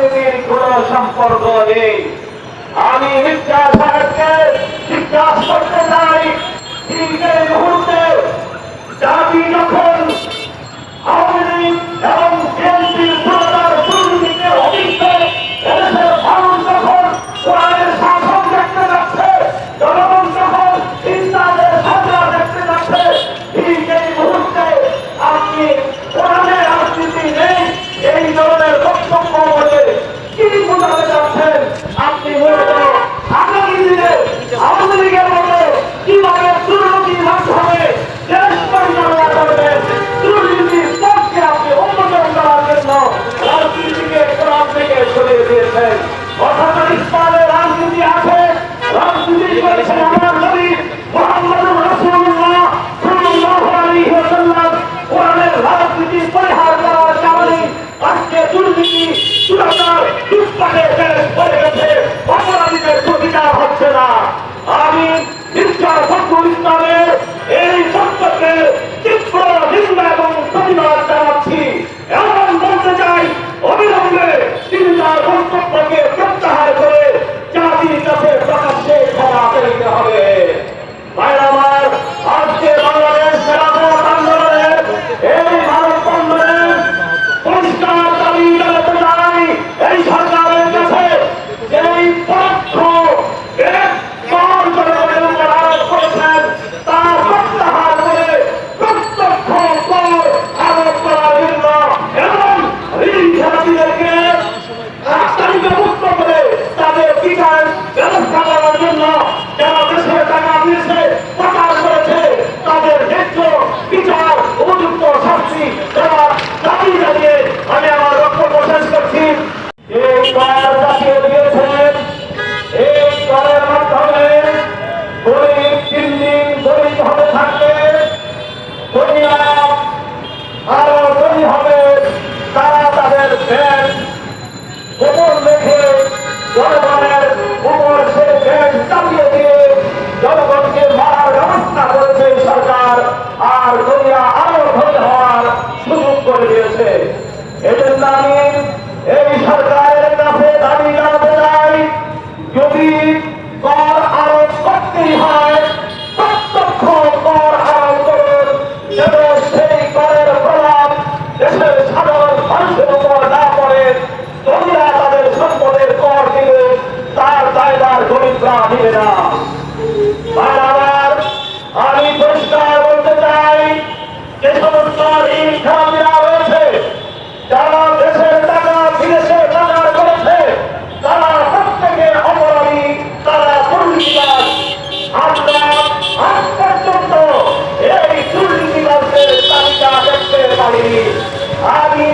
রাজনীতির কোন সম্পর্ক নেই। আমি মির্জা সাহেবকে জিজ্ঞাসা করতে চাই। মুহূর্তে Amen. どう。আমি